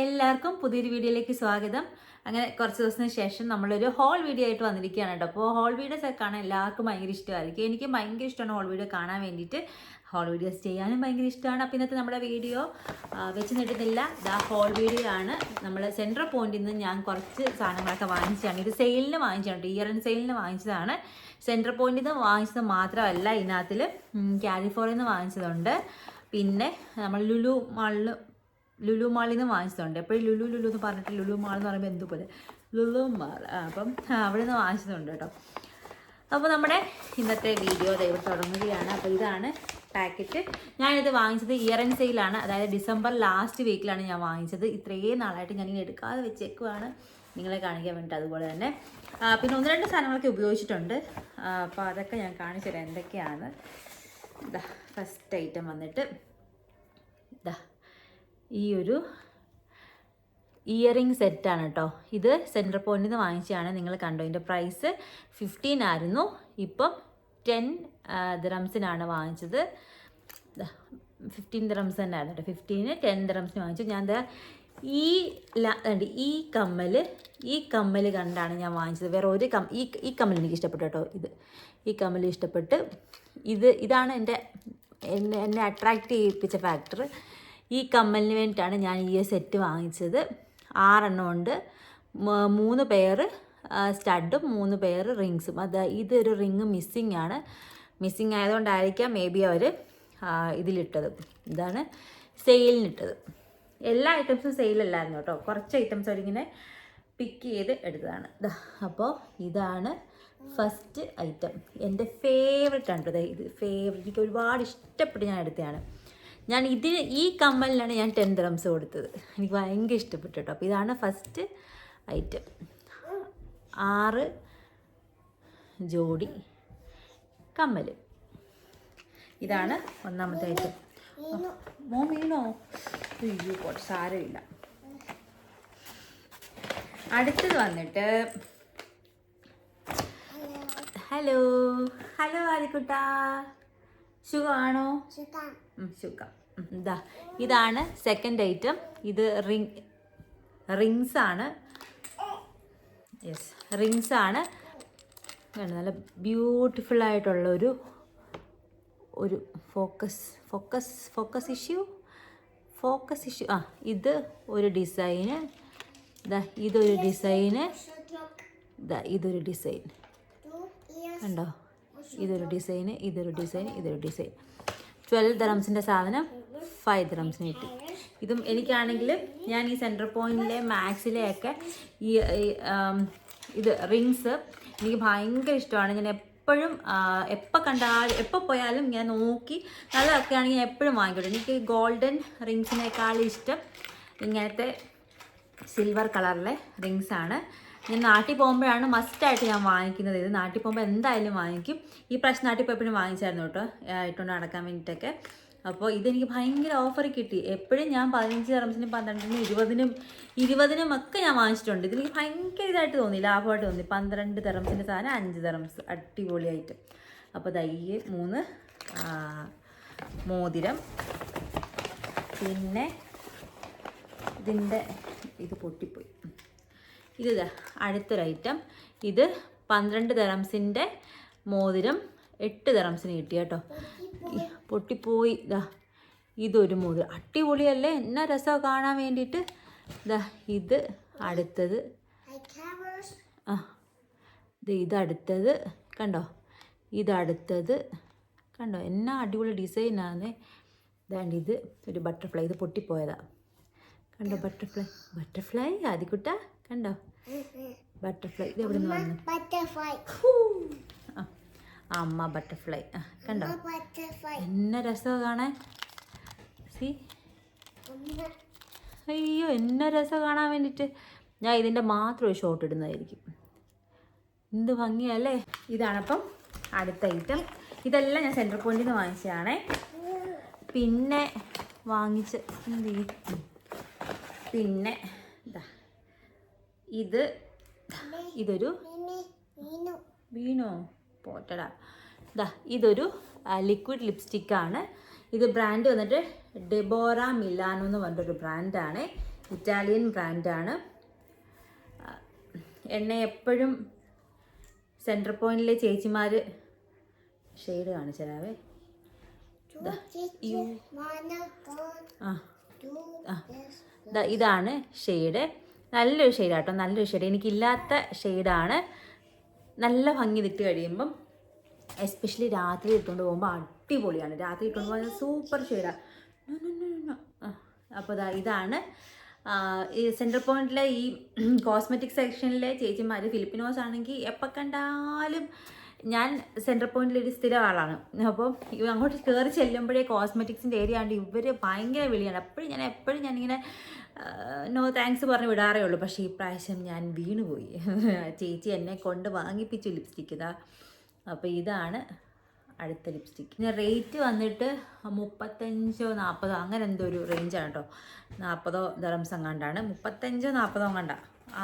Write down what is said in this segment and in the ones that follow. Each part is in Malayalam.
എല്ലാവർക്കും പുതിയൊരു വീഡിയോയിലേക്ക് സ്വാഗതം. അങ്ങനെ കുറച്ച് ദിവസത്തിന് ശേഷം നമ്മളൊരു ഹോൾ വീഡിയോ ആയിട്ട് വന്നിരിക്കുകയാണ് കേട്ടോ. അപ്പോൾ ഹോൾ വീഡിയോസ് ഒക്കെ കാണാൻ എല്ലാവർക്കും ഭയങ്കര ഇഷ്ടമായിരിക്കും. എനിക്ക് ഭയങ്കര ഇഷ്ടമാണ് ഹോൾ വീഡിയോ കാണാൻ വേണ്ടിയിട്ട്. ഹോൾ വീഡിയോസ് ചെയ്യാനും ഭയങ്കര ഇഷ്ടമാണ്. അപ്പോൾ ഇന്നത്തെ നമ്മുടെ വീഡിയോ വെച്ച് നീട്ടുന്നില്ല ഇതാ ഹോൾ വീഡിയോ ആണ്. നമ്മൾ സെൻട്രൽ പോയിന്റിൽ നിന്ന് ഞാൻ കുറച്ച് സാധനങ്ങളൊക്കെ വാങ്ങിച്ചതാണ്. ഇത് സെയിലിന് വാങ്ങിച്ചതാണ്. ഇയർ ആൻഡ് സെയിലിന് വാങ്ങിച്ചതാണ്. സെൻട്രൽ പോയിന്റിൽ നിന്ന് വാങ്ങിച്ചത് മാത്രമല്ല ഇതിനകത്തിൽ കാലിഫോർണിയിൽ നിന്ന് വാങ്ങിച്ചതുണ്ട്. പിന്നെ നമ്മൾ ലുലു മാളിൽ ലുലു മാളിൽ നിന്ന് വാങ്ങിച്ചതുണ്ട്. എപ്പോഴും ലുലു ലുലു എന്ന് പറഞ്ഞിട്ട് ലുലു മാൾ എന്ന് പറയുമ്പോൾ എന്തുപോലെ ലുലു മാൾ. അപ്പം അവിടെ നിന്ന് വാങ്ങിച്ചതുണ്ട് കേട്ടോ. അപ്പോൾ നമ്മുടെ ഇന്നത്തെ വീഡിയോ ദൈവം തുടങ്ങുകയാണ്. അപ്പോൾ ഇതാണ് പാക്കറ്റ്. ഞാനിത് വാങ്ങിച്ചത് ഇയർ ആൻഡ് സെയിലാണ് അതായത് ഡിസംബർ ലാസ്റ്റ് വീക്കിലാണ് ഞാൻ വാങ്ങിച്ചത്. ഇത്രയും നാളായിട്ട് ഞാനിങ്ങനെ എടുക്കാതെ വെച്ചേക്കുവാണ്. നിങ്ങളെ കാണിക്കാൻ വേണ്ടിയിട്ട് അതുപോലെ തന്നെ. പിന്നെ ഒന്ന് രണ്ട് സാധനങ്ങളൊക്കെ ഉപയോഗിച്ചിട്ടുണ്ട്. അപ്പോൾ അതൊക്കെ ഞാൻ കാണിച്ചു തരാം എന്തൊക്കെയാണ്? ഇതാ ഫസ്റ്റ് ഐറ്റം വന്നിട്ട് ഇതാ ഈ ഒരു ഇയറിംഗ് സെറ്റാണ് കേട്ടോ. ഇത് സെന്റർ പോയിന്റിൽ നിന്ന് വാങ്ങിച്ചതാണ്. നിങ്ങൾ കണ്ടോ ഇതിന്റെ പ്രൈസ് ഫിഫ്റ്റീൻ ആയിരുന്നു. ഇപ്പം ടെൻ ദിറംസിനാണ് വാങ്ങിച്ചത്. ഫിഫ്റ്റീൻ ദിറംസ് തന്നെ ആയിരുന്നു കേട്ടോ. ഫിഫ്റ്റീന് ടെൻ ദിറംസിന് വാങ്ങിച്ചു. ഞാൻ ഈ ഈ കമ്മൽ ഈ കമ്മൽ കണ്ടാണ് ഞാൻ വാങ്ങിച്ചത്. വേറെ ഒരു കം ഈ ഈ കമ്മൽ എനിക്ക് ഇഷ്ടപ്പെട്ടു കേട്ടോ. ഇത് ഈ കമ്മൽ ഇഷ്ടപ്പെട്ട് ഇത് ഇതാണ് എന്റെ എന്നെ അട്രാക്റ്റ് ചെയ്യിപ്പിച്ച ഫാക്ടർ ഈ കമ്മലിന് വേണ്ടിയിട്ടാണ് ഞാൻ ഈ സെറ്റ് വാങ്ങിച്ചത്. ആറെണ്ണം ഉണ്ട്. മൂന്ന് പെയർ സ്റ്റഡും മൂന്ന് പെയർ റിങ്സും അത് ഇതൊരു റിങ് മിസ്സിങ് ആണ്. മിസ്സിങ് ആയതുകൊണ്ടായിരിക്കാം മേ ബി അവർ ഇതിലിട്ടത്. ഇതാണ് സെയിലിനിട്ടത് എല്ലാ ഐറ്റംസും സെയിലല്ലായിരുന്നു കേട്ടോ. കുറച്ച് ഐറ്റംസ് അവരിങ്ങനെ പിക്ക് ചെയ്ത് എടുത്തതാണ്. അപ്പോൾ ഇതാണ് ഫസ്റ്റ് ഐറ്റം എന്റെ ഫേവററ്റ് ആണ് ഇത് ഫേവററ്റ് എനിക്ക് ഒരുപാട് ഇഷ്ടപ്പെട്ട് ഞാൻ എടുത്തതാണ്. ഞാൻ ഇതിന് ഈ കമ്മലിനാണ് ഞാൻ ടെൻ ഡ്രംസ് കൊടുത്തത്. എനിക്ക് ഭയങ്കര ഇഷ്ടപ്പെട്ടു കേട്ടോ. അപ്പോൾ ഇതാണ് ഫസ്റ്റ് ഐറ്റം ആറ് ജോഡി കമ്മൽ. ഇതാണ് ഒന്നാമത്തെ ഐറ്റം മോ വീണോ? അയ്യോ പോട്ടെ സാരമില്ല. അടുത്തത് വന്നിട്ട് ഹലോ ഹലോ ആദിക്കുട്ടാ സുഖമാണോ? സുഖം. ഇതാ ഇതാണ് സെക്കൻഡ് ഐറ്റം ഇത് റിങ് റിങ്സ് ആണ്. യെസ് റിങ്സ് ആണ്. നല്ല ബ്യൂട്ടിഫുൾ ആയിട്ടുള്ള ഒരു ഒരു focus focus focus issue focus issue ആ ഇത് ഒരു ഡിസൈന് ഇതാ ഇതൊരു ഡിസൈന് ഇതാ ഇതൊരു ഡിസൈൻ കണ്ടോ? ഇതൊരു ഡിസൈന് ഇതൊരു ഡിസൈൻ ഇതൊരു ഡിസൈൻ ട്വൽവ് ദറംസിന്റെ സാധനം ഫൈവ് ദറംസിന് കിട്ടി. ഇതും എനിക്കാണെങ്കിൽ ഞാൻ ഈ സെന്റർ പോയിന്റിലെ മാക്സിലെയൊക്കെ ഈ ഇത് റിങ്സ് എനിക്ക് ഭയങ്കര ഇഷ്ടമാണ്. ഞാൻ എപ്പോഴും എപ്പോൾ കണ്ടാലും എപ്പോൾ പോയാലും ഞാൻ നോക്കി നല്ലതൊക്കെ ആണെങ്കിൽ ഞാൻ എപ്പോഴും വാങ്ങിക്കോട്ടെ. എനിക്ക് ഗോൾഡൻ റിങ്സിനേക്കാളും ഇഷ്ടം ഇങ്ങനത്തെ സിൽവർ കളറിലെ റിങ്സാണ് ഞാൻ നാട്ടിൽ പോകുമ്പോഴാണ് മസ്റ്റായിട്ട് ഞാൻ വാങ്ങിക്കുന്നത്. ഇത് നാട്ടിൽ പോകുമ്പോൾ എന്തായാലും വാങ്ങിക്കും. ഈ പ്രാവശ്യം നാട്ടിൽ പോയപ്പോഴും വാങ്ങിച്ചായിരുന്നു കേട്ടോ. ആയിട്ടുണ്ട് നടക്കാൻ വേണ്ടിയിട്ടൊക്കെ. അപ്പോൾ ഇതെനിക്ക് ഭയങ്കര ഓഫർ കിട്ടി. എപ്പോഴും ഞാൻ പതിനഞ്ച് തെറംസിനും പന്ത്രണ്ടിനും ഇരുപതിനും ഇരുപതിനും ഒക്കെ ഞാൻ വാങ്ങിച്ചിട്ടുണ്ട്. ഇതെനിക്ക് ഭയങ്കര ഇതായിട്ട് തോന്നി ലാഭമായിട്ട് തോന്നി. പന്ത്രണ്ട് തെറംസിന്റെ സാധനം അഞ്ച് തെറംസ് അടിപൊളിയായിട്ട്. അപ്പോൾ തയ്യ് മൂന്ന് മോതിരം. പിന്നെ ഇതിന്റെ ഇത് പൊട്ടിപ്പോയി. ഇത് അടുത്തൊരു ഐറ്റം ഇത് പന്ത്രണ്ട് തെറംസിന്റെ മോതിരം എട്ട് തെറംസിന് കിട്ടി കേട്ടോ. പൊട്ടിപ്പോയി. ഇതാ ഇതൊരു മോതിരം. അടിപൊളിയല്ലേ? എന്നാ രസം കാണാൻ വേണ്ടിയിട്ട്. ഇതാ ഇത് അടുത്തത്. ആ ഇത് ഇതടുത്തത് കണ്ടോ? ഇതടുത്തത് കണ്ടോ? എന്നാ അടിപൊളി ഡിസൈനാണ് ഇതാണ്ട് ഇത് ഒരു ബട്ടർഫ്ലൈ ഇത് പൊട്ടിപ്പോയതാ. കണ്ടോ ബട്ടർഫ്ലൈ ബട്ടർഫ്ലൈ ആദിക്കുട്ട. കണ്ടോ? ബട്ടർഫ്ലൈ. ഇത് എവിടെ നിന്ന് വന്നു? ആ, അമ്മ ബട്ടർഫ്ലൈ. കണ്ടോ? എന്നെ എന്ന രസം കാണാൻ. സി? അയ്യോ എന്ന രസം കാണാൻ വേണ്ടിയിട്ട് ഞാൻ ഇതിന്റെ മാത്രം ഒരു ഷോട്ട് ഇടുന്നതായിരിക്കും. എന്ത് ഭംഗിയല്ലേ? ഇതാണപ്പം അടുത്ത ഐറ്റം ഇതെല്ലാം ഞാൻ സെൻട്രൽ പോയിന്റിൽ നിന്ന് വാങ്ങിച്ചതാണേ. പിന്നെ വാങ്ങിച്ച് എന്ത് പിന്നെ ഇതാ ഇത് ഇതൊരു. വീണോ? പോട്ടടാ. ഇതാ ഇതൊരു ലിക്വിഡ് ലിപ്സ്റ്റിക്കാണ് ഇത് ബ്രാൻഡ് വന്നിട്ട് ഡെബോറ മിലാനോ എന്ന് പറഞ്ഞിട്ടൊരു ബ്രാൻഡാണ് ഇറ്റാലിയൻ ബ്രാൻഡാണ് എണ്ണ എപ്പോഴും സെന്റർ പോയിന്റിലെ ചേച്ചിമാർ ഷെയ്ഡ്. ദാ ഇതാണ് ഷെയ്ഡ് നല്ലൊരു ഷെയ്ഡാട്ടോ നല്ലൊരു ഷെയ്ഡ് എനിക്കില്ലാത്ത ഷെയ്ഡാണ് നല്ല ഭംഗി ഇട്ട് കഴിയുമ്പം എസ്പെഷ്യലി രാത്രി ഇട്ടുകൊണ്ട് പോകുമ്പോൾ അടിപൊളിയാണ്. രാത്രി ഇട്ടുകൊണ്ട് പോകുന്നത് സൂപ്പർ ഷെയ്ഡാണ് അപ്പോൾ ഇതാണ്. ഈ സെൻട്രൽ പോയിന്റിലെ ഈ കോസ്മെറ്റിക് സെക്ഷനിലെ ചേച്ചിമാർ ഫിലിപ്പിനോസ് ആണെങ്കിൽ എപ്പോൾ കണ്ടാലും ഞാൻ സെൻട്രൽ പോയിന്റിൽ ഒരു സ്ഥിര ആളാണ്. അപ്പോൾ ഇവ അങ്ങോട്ട് കയറി ചെല്ലുമ്പോഴേ കോസ്മെറ്റിക്സിന്റെ ഏരിയ ആണ്ട് ഇവർ ഭയങ്കര വിളിയാണ്. എപ്പോഴും ഞാൻ എപ്പോഴും ഞാനിങ്ങനെ നോ താങ്ക്സ് പറഞ്ഞ് വിടാറേ ഉള്ളൂ. പക്ഷേ ഈ പ്രാവശ്യം ഞാൻ വീണുപോയി. ചേച്ചി എന്നെ കൊണ്ട് വാങ്ങിപ്പിച്ചു ലിപ്സ്റ്റിക്ക് ഇതാ. അപ്പോൾ ഇതാണ് അടുത്ത ലിപ്സ്റ്റിക്ക്. പിന്നെ റേറ്റ് വന്നിട്ട് മുപ്പത്തഞ്ചോ നാൽപ്പതോ അങ്ങനെ എന്തോ ഒരു റേഞ്ചാണ് കേട്ടോ നാൽപ്പതോ ദറംസ് അങ്ങാണ്ടാണ് മുപ്പത്തഞ്ചോ നാൽപ്പതോ അങ്ങാണ്ട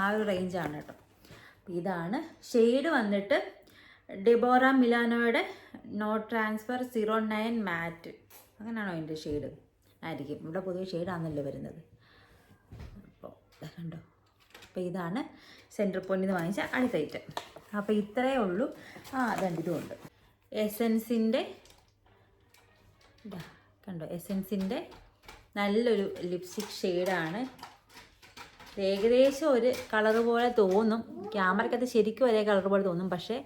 ആ ഒരു റേഞ്ചാണ് കേട്ടോ ഇതാണ്. ഷെയ്ഡ് വന്നിട്ട് Deborah മിലാനോയുടെ no transfer zero nine matte അങ്ങനെയാണോ അതിന്റെ ഷെയ്ഡ്? ആയിരിക്കും. ഇവിടെ പൊതുവെ ഷെയ്ഡാണല്ലോ വരുന്നത്. കണ്ടോ? അപ്പോൾ ഇതാണ് സെന്റർ പോയിന്റിൽ നിന്ന് വാങ്ങിച്ച അടുത്ത ഐറ്റം അപ്പോൾ ഇത്രയേ ഉള്ളൂ. ആ അതുണ്ട് ഇതുമുണ്ട് എസെൻസിന്റെ കണ്ടോ? എസെൻസിന്റെ നല്ലൊരു ലിപ്സ്റ്റിക് ഷെയ്ഡാണ് ഏകദേശം ഒരു കളർ പോലെ തോന്നും. ക്യാമറയ്ക്കകത്ത് ശരിക്കും ഒരേ കളർ പോലെ തോന്നും. പക്ഷേ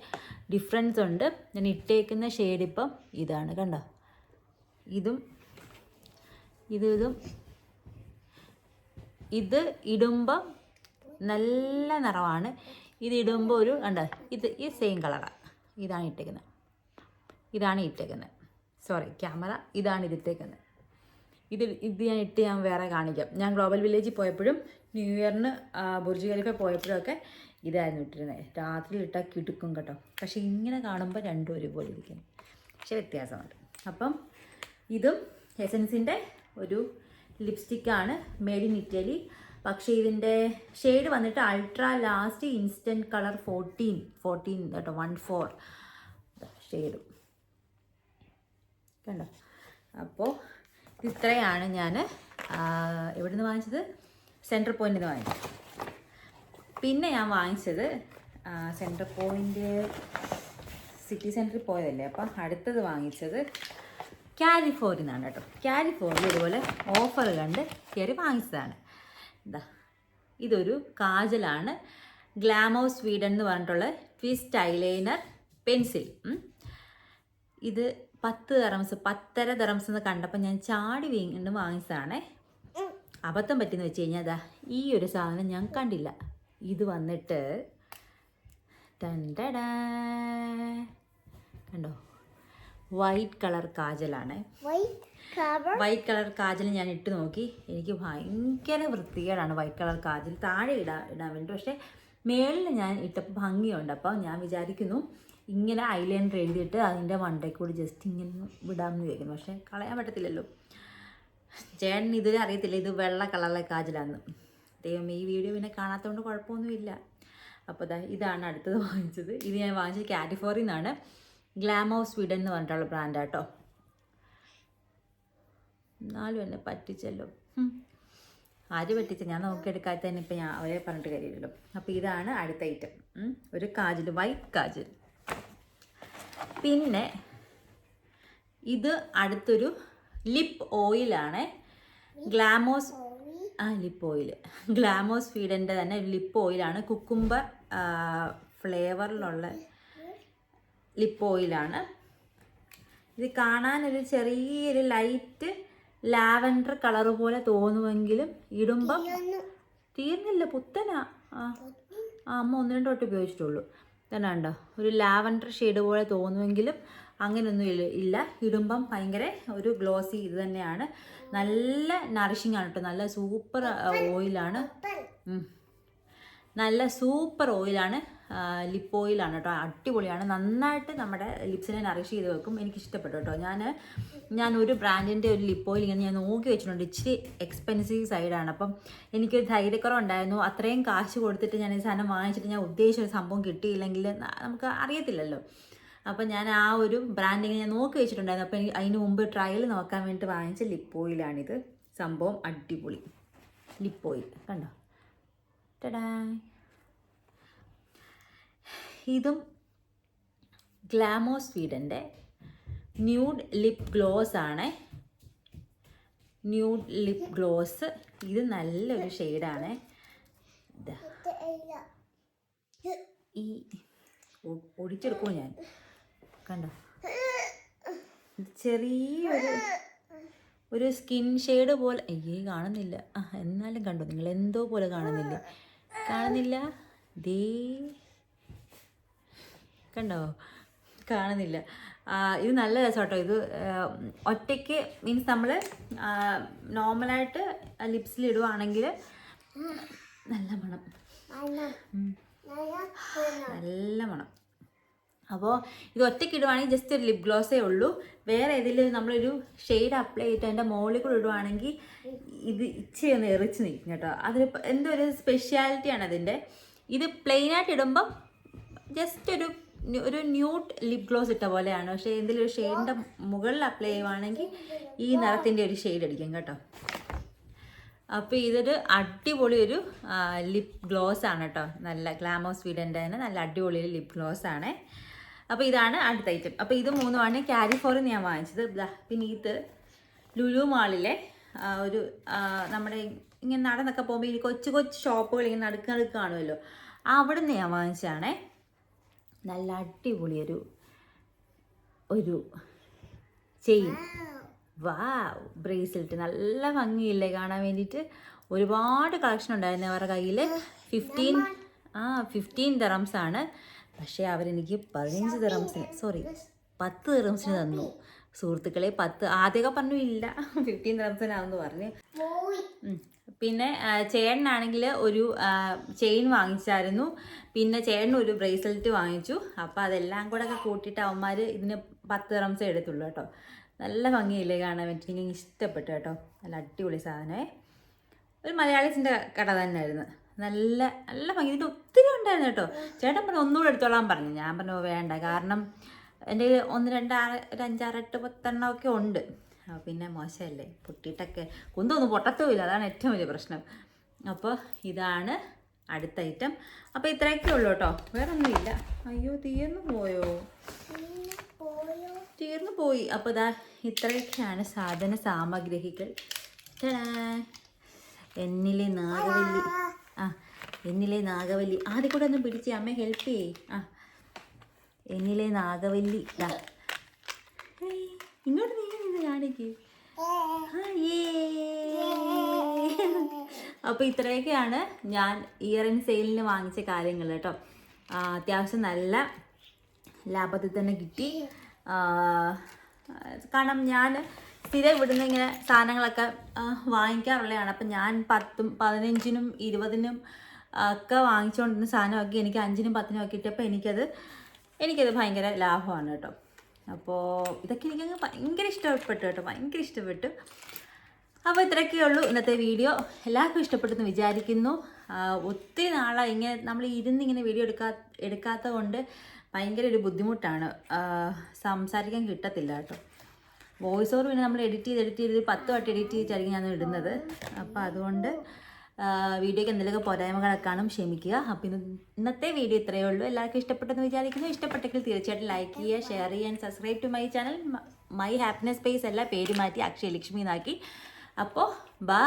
ഡിഫറൻസ് ഉണ്ട്. ഞാൻ ഇട്ടേക്കുന്ന ഷെയ്ഡ് ഇപ്പം ഇതാണ് കണ്ടോ? ഇതും ഇതും ഇതും ഇത് ഇടുമ്പം നല്ല നിറമാണ് ഇത് ഇടുമ്പോൾ ഒരു കണ്ടോ? ഇത് ഈ സെയിം കളറാണ് ഇതാണ് ഇട്ടേക്കുന്നത്. ഇതാണ് ഇട്ടേക്കുന്നത്. സോറി ക്യാമറ ഇതാണ് ഇതിട്ടേക്കുന്നത്. ഇത് ഇത് ഞാൻ ഇട്ട് ഞാൻ വേറെ കാണിക്കാം. ഞാൻ ഗ്ലോബൽ വില്ലേജിൽ പോയപ്പോഴും ന്യൂ ഇയറിന് ബുർജ് ഖലീഫ പോയപ്പോഴൊക്കെ ഇതായിരുന്നു ഇട്ടിരുന്നത് രാത്രിയിൽ ഇട്ടാൽ കിടുക്കും കേട്ടോ. പക്ഷേ ഇങ്ങനെ കാണുമ്പോൾ രണ്ടും ഒരുപോലെ ഇരിക്കുന്നു. പക്ഷേ വ്യത്യാസമുണ്ട്. അപ്പം ഇതും എസൻസിന്റെ ഒരു ലിപ്സ്റ്റിക്കാണ് മെയ്ഡ് ഇൻ ഇറ്റലി പക്ഷേ ഇതിന്റെ ഷെയ്ഡ് വന്നിട്ട് ultra last instant colour fourteen fourteen കേട്ടോ വൺ ഫോർ ഷെയ്ഡ് കണ്ടോ? അപ്പോൾ ഇത്രയാണ് ഞാൻ എവിടെ നിന്ന് വാങ്ങിച്ചത്? സെന്റർ പോയിന്റിൽ നിന്ന് വാങ്ങിച്ചത്. പിന്നെ ഞാൻ വാങ്ങിച്ചത് സെന്റർ പോയിന്റ് സിറ്റി സെന്ററിൽ പോയതല്ലേ? അപ്പം അടുത്തത് വാങ്ങിച്ചത് കാലിഫോറിൽ നിന്നാണ് കേട്ടോ. കാലിഫോറിൽ ഇതുപോലെ ഓഫർ കണ്ട് കയറി വാങ്ങിച്ചതാണ്. എന്താ ഇതൊരു കാജലാണ്. ഗ്ലാമോ സ്വീഡൻ എന്ന് പറഞ്ഞിട്ടുള്ള ട്വിസ്റ്റ് ഐലൈനർ പെൻസിൽ ഇത് പത്ത് തെറംസ് പത്തര തെറംസ് എന്ന് കണ്ടപ്പോൾ ഞാൻ ചാടി വീണ്ടും വാങ്ങിച്ചതാണേ. അബദ്ധം പറ്റിയെന്ന് വെച്ച് കഴിഞ്ഞാൽ അതാ ഈ ഒരു സാധനം ഞാൻ കണ്ടില്ല. ഇത് വന്നിട്ട് ടണ്ടടാ. കണ്ടോ? വൈറ്റ് കളർ കാജലാണ്. വൈറ്റ് കളർ കാജൽ ഞാൻ ഇട്ട് നോക്കി. എനിക്ക് ഭയങ്കര വൃത്തികേടാണ് വൈറ്റ് കളർ കാജൽ. താഴെ ഇടാ ഇടാൻ വേണ്ടി. പക്ഷേ മേളിൽ ഞാൻ ഇട്ടപ്പോൾ ഭംഗിയുണ്ട്. അപ്പോൾ ഞാൻ വിചാരിക്കുന്നു ഇങ്ങനെ ഐലൈനർ എഴുതിയിട്ട് അതിന്റെ മണ്ടയിൽ കൂടി ജസ്റ്റ് ഇങ്ങനെ വിടാമെന്ന് വിചാരിക്കുന്നു. പക്ഷേ കളയാൻ പറ്റത്തില്ലല്ലോ. ചേട്ടൻ ഇതിൽ അറിയത്തില്ല ഇത് വെള്ള കളറിലെ കാജലാന്ന്. ദൈവം ഈ വീഡിയോ പിന്നെ കാണാത്തതുകൊണ്ട് കുഴപ്പമൊന്നുമില്ല. അപ്പോൾ ഇതാണ് അടുത്തത് വാങ്ങിച്ചത്. ഇത് ഞാൻ വാങ്ങിച്ചത് നിന്നാണ് ഗ്ലാമോ സ്വീഡൻ എന്ന് പറഞ്ഞിട്ടുള്ള ബ്രാൻഡാട്ടോ എന്നാലും എന്നെ പറ്റിച്ചല്ലോ. ആര് പറ്റിച്ച? ഞാൻ നോക്കിയെടുക്കാത്തതിന് ഇപ്പം ഞാൻ അവരെ പറഞ്ഞിട്ട് കാര്യമില്ലല്ലോ. അപ്പോൾ ഇതാണ് അടുത്ത ഐറ്റം ഒരു കാജൽ വൈറ്റ് കാജൽ പിന്നെ ഇത് അടുത്തൊരു ലിപ്പ് ഓയിലാണ് ഗ്ലാമോസ് ആ ലിപ്പ് ഓയിൽ ഗ്ലാമോസ് ഫീഡന്റെ തന്നെ ലിപ്പ് ഓയിലാണ് കുക്കുംബർ ഫ്ലേവറിലുള്ള ലിപ്പ് ഓയിലാണ് ഇത് കാണാനൊരു ചെറിയൊരു ലൈറ്റ് ലാവൻഡർ കളർ പോലെ തോന്നുമെങ്കിലും ഇടുമ്പം. തീർന്നില്ല പുത്തനാ. ആ അമ്മ ഒന്ന് രണ്ട് തൊട്ട് ഉപയോഗിച്ചിട്ടുള്ളൂ. തന്നെ ഉണ്ടോ ഒരു ലാവൻഡർ ഷെയ്ഡ് പോലെ തോന്നുമെങ്കിലും അങ്ങനെയൊന്നും ഇല്ല ഇല്ല. ഇടുമ്പം ഭയങ്കര ഒരു ഗ്ലോസി ഇത് തന്നെയാണ്. നല്ല നറിഷിങ് ആണ് കേട്ടോ നല്ല സൂപ്പർ ഓയിലാണ്. നല്ല സൂപ്പർ ഓയിലാണ് ലിപ്പ് ഓയിലാണ് കേട്ടോ അടിപൊളിയാണ്. നന്നായിട്ട് നമ്മുടെ ലിപ്സിനെ നറിഷ് ചെയ്ത് വെക്കും. എനിക്ക് ഇഷ്ടപ്പെട്ടു കേട്ടോ ഞാൻ ഞാൻ ഒരു ബ്രാൻഡിന്റെ ഒരു ലിപ്പ് ഓയിൽ ഇങ്ങനെ ഞാൻ നോക്കി വെച്ചിട്ടുണ്ട്. ഇച്ചിരി എക്സ്പെൻസീവ് സൈഡാണ് അപ്പം എനിക്കൊരു ധൈര്യക്കുറവുണ്ടായിരുന്നു. അത്രയും കാശ് കൊടുത്തിട്ട് ഞാൻ ഈ സാധനം വാങ്ങിച്ചിട്ട് ഞാൻ ഉദ്ദേശിച്ച ഒരു സംഭവം കിട്ടിയില്ലെങ്കിൽ നമുക്ക് അറിയത്തില്ലല്ലോ. അപ്പം ഞാൻ ആ ഒരു ബ്രാൻഡിങ് ഞാൻ നോക്കി വെച്ചിട്ടുണ്ടായിരുന്നു. അപ്പം അതിന് മുമ്പ് ട്രയൽ നോക്കാൻ വേണ്ടി വാങ്ങിച്ച ലിപ്പ് ഓയിലാണിത് സംഭവം അടിപൊളി. ലിപ്പ് ഓയിൽ കണ്ടോ? ടടാ ഇതും ഗ്ലാമോ സ്വീഡന്റെ ന്യൂഡ് ലിപ് ഗ്ലോസ് ആണ്. Nude lip gloss. ഇത് നല്ലൊരു ഷെയ്ഡാണ്. ഈ ഒ- ഞാൻ? കണ്ടോ? ചെറിയൊരു ഒരു സ്കിൻ ഷെയ്ഡ് പോലെ അയ്യേ കാണുന്നില്ല. ആ എന്നാലും കണ്ടോ? നിങ്ങൾ എന്തോ പോലെ കാണുന്നില്ല? കാണുന്നില്ല? ദേ. കണ്ടോ? കാണുന്നില്ല. ഇത് നല്ല രസം കേട്ടോ ഇത് ഒറ്റയ്ക്ക് മീൻസ് നമ്മൾ നോർമലായിട്ട് ലിപ്സിൽ ഇടുവാണെങ്കിൽ നല്ല മണം. നല്ല മണം. അപ്പോൾ ഇത് ഒറ്റയ്ക്ക് ഇടുവാണെങ്കിൽ ജസ്റ്റ് ഒരു ലിപ് ഗ്ലോസേ ഉള്ളൂ. വേറെ ഏതെങ്കിലും നമ്മളൊരു ഷെയ്ഡ് അപ്ലൈ ചെയ്തിട്ട് അതിന്റെ മുകളിൽ കൂടെ ഇടുവാണെങ്കിൽ ഇത് ഇച്ചി ഒന്ന് എറിച്ച് നിൽക്കും കേട്ടോ. അതിന് എന്തോ ഒരു സ്പെഷ്യാലിറ്റിയാണ് അതിന്റെ ഇത് പ്ലെയിനായിട്ട് ഇടുമ്പം ജസ്റ്റ് ഒരു ഒരു ന്യൂട്ട് ലിപ് ഗ്ലോസ് ഇട്ട പോലെയാണ്. പക്ഷേ എന്തെങ്കിലും ഒരു ഷെയ്ഡിന്റെ മുകളിൽ അപ്ലൈ ചെയ്യുവാണെങ്കിൽ ഈ നിറത്തിന്റെ ഒരു ഷെയ്ഡ് അടിക്കും കേട്ടോ. അപ്പോൾ ഇതൊരു അടിപൊളി ഒരു ലിപ് ഗ്ലോസ് ആണ് കേട്ടോ. നല്ല ഗ്ലാമോ സ്വീഡന്റെ തന്നെ നല്ല അടിപൊളി ഒരു ലിപ് ഗ്ലോസ് ആണ്. അപ്പോൾ ഇതാണ് അടുത്ത ഐറ്റം അപ്പോൾ ഇത് മൂന്നുമാണ് ക്യാരി ഫോറിൽ ഞാൻ വാങ്ങിച്ചത്. പിന്നെ ഇത് ലുലു മാളിലെ ഒരു നമ്മുടെ ഇങ്ങനെ നടന്നൊക്കെ പോകുമ്പോൾ ഈ കൊച്ചു കൊച്ചു ഷോപ്പുകൾ ഇങ്ങനെ നടുക്ക് നടുക്ക് കാണുമല്ലോ. അവിടെ നിന്ന് ഞാൻ വാങ്ങിച്ചതാണേ. നല്ല അടിപൊളിയൊരു ഒരു ചെയിൻ. വാവ്. ബ്രേസ്ലെറ്റ് നല്ല ഭംഗിയില്ലേ കാണാൻ വേണ്ടിയിട്ട്. ഒരുപാട് കളക്ഷൻ ഉണ്ടായിരുന്നു അവരുടെ കയ്യിൽ ഫിഫ്റ്റീൻ ആ ഫിഫ്റ്റീൻ തെറംസ് ആണ്. പക്ഷേ അവരെനിക്ക് പതിനഞ്ച് തെറംസിന് സോറി പത്ത് ദിർഹംസിന് തന്നു. സുഹൃത്തുക്കളെ പത്ത്. ആദ്യമൊക്കെ പറഞ്ഞു ഇല്ല ഫിഫ്റ്റീൻ തെറംസിനാണെന്ന് പറഞ്ഞ്. പിന്നെ ചേട്ടനാണെങ്കിൽ ഒരു ചെയിൻ വാങ്ങിച്ചായിരുന്നു. പിന്നെ ചേട്ടൻ ഒരു ബ്രേസ്ലെറ്റ് വാങ്ങിച്ചു. അപ്പോൾ അതെല്ലാം കൂടെ ഒക്കെ കൂട്ടിയിട്ട് അവന്മാർ ഇതിന് പത്ത് റംസേ എടുത്തുള്ളൂ കേട്ടോ. നല്ല ഭംഗിയില്ലേ കാണാൻ വേണ്ടി എനിക്ക് ഇഷ്ടപ്പെട്ടു കേട്ടോ. നല്ല അടിപൊളി സാധനമേ. ഒരു മലയാളീസിന്റെ കട തന്നെയായിരുന്നു. നല്ല നല്ല ഭംഗി. ഇതിന്റെ ഒത്തിരി ഉണ്ടായിരുന്നു കേട്ടോ. ചേട്ടൻ പറഞ്ഞു ഒന്നുകൂടെ എടുത്തോളാൻ പറഞ്ഞു. ഞാൻ പറഞ്ഞു വേണ്ട. കാരണം എന്റെ ഒന്ന് രണ്ട് ആറ് ഒരു അഞ്ചാറ് എട്ട് പത്തെണ്ണം ഒക്കെ ഉണ്ട്. പിന്നെ മോശമല്ലേ? പൊട്ടിയിട്ടൊക്കെ കുന്തൊന്നും പൊട്ടത്തുമില്ല. അതാണ് ഏറ്റവും വലിയ പ്രശ്നം. അപ്പോൾ ഇതാണ് അടുത്ത ഐറ്റം അപ്പോൾ ഇത്രയൊക്കെ ഉള്ളൂ കേട്ടോ. വേറെ ഒന്നുമില്ല അയ്യോ തീർന്നു പോയോ? തീർന്നു പോയി. അപ്പോൾ ഇതാ ഇത്രയൊക്കെയാണ് സാധന സാമഗ്രികൾ. എന്നിലെ നാഗവല്ലി. ആ എന്നിലെ നാഗവല്ലി. ആദ്യം കൂടെ ഒന്ന് പിടിച്ച്. അമ്മ ഹെൽപ്പ് ചെയ്യേ. ആ. എന്നിലെ നാഗവല്ലി. ഇങ്ങോട്ട് നീ നിന്ന് കാണിക്ക് അപ്പോൾ ഇത്രയൊക്കെയാണ് ഞാൻ ഇയർ ആൻഡ് സെയിലിന് വാങ്ങിച്ച കാര്യങ്ങൾ കേട്ടോ. അത്യാവശ്യം നല്ല ലാഭത്തിൽ തന്നെ കിട്ടി. കാരണം ഞാൻ സ്ഥിരം ഇവിടുന്ന് ഇങ്ങനെ സാധനങ്ങളൊക്കെ വാങ്ങിക്കാറുള്ളതാണ്. അപ്പം ഞാൻ പത്തും പതിനഞ്ചിനും ഇരുപതിനും ഒക്കെ വാങ്ങിച്ചുകൊണ്ടിരുന്ന സാധനമൊക്കെ എനിക്ക് അഞ്ചിനും പത്തിനും ഒക്കെ കിട്ടിയപ്പോൾ എനിക്കത് എനിക്കത് ഭയങ്കര ലാഭമാണ് കേട്ടോ. അപ്പോൾ ഇതൊക്കെ എനിക്കങ്ങ് ഭയങ്കര ഇഷ്ടപ്പെട്ടു കേട്ടോ. ഭയങ്കര ഇഷ്ടപ്പെട്ടു. അപ്പോൾ ഇത്രയൊക്കെ ഉള്ളൂ ഇന്നത്തെ വീഡിയോ. എല്ലാവർക്കും ഇഷ്ടപ്പെട്ടെന്ന് വിചാരിക്കുന്നു. ഒത്തിരി നാളായി ഇങ്ങനെ നമ്മൾ ഇരുന്ന് ഇങ്ങനെ വീഡിയോ എടുക്കാ എടുക്കാത്തത് കൊണ്ട് ഭയങ്കര ഒരു ബുദ്ധിമുട്ടാണ്. സംസാരിക്കാൻ കിട്ടത്തില്ല കേട്ടോ. വോയിസ് ഓവർ പിന്നെ നമ്മൾ എഡിറ്റ് ചെയ്ത് എഡിറ്റ് ചെയ്ത് പത്ത് വട്ടം എഡിറ്റ് ചെയ്തിട്ടായിരിക്കും ഞാൻ ഇടുന്നത്. അപ്പോൾ അതുകൊണ്ട് വീഡിയോയ്ക്ക് എന്തെങ്കിലുമൊക്കെ പോരായ്മകളൊക്കെ കാണും ക്ഷമിക്കുക. അപ്പോൾ ഇന്നത്തെ വീഡിയോ ഇത്രയേ ഉള്ളൂ. എല്ലാവർക്കും ഇഷ്ടപ്പെട്ടെന്ന് വിചാരിക്കുന്നു. ഇഷ്ടപ്പെട്ടെങ്കിൽ തീർച്ചയായിട്ടും ലൈക്ക് ചെയ്യുക ഷെയർ ചെയ്യാൻ subscribe to my channel my happiness space എല്ലാം പേര് മാറ്റി അക്ഷയ ലക്ഷ്മി എന്നാക്കി അപ്പോൾ ബൈ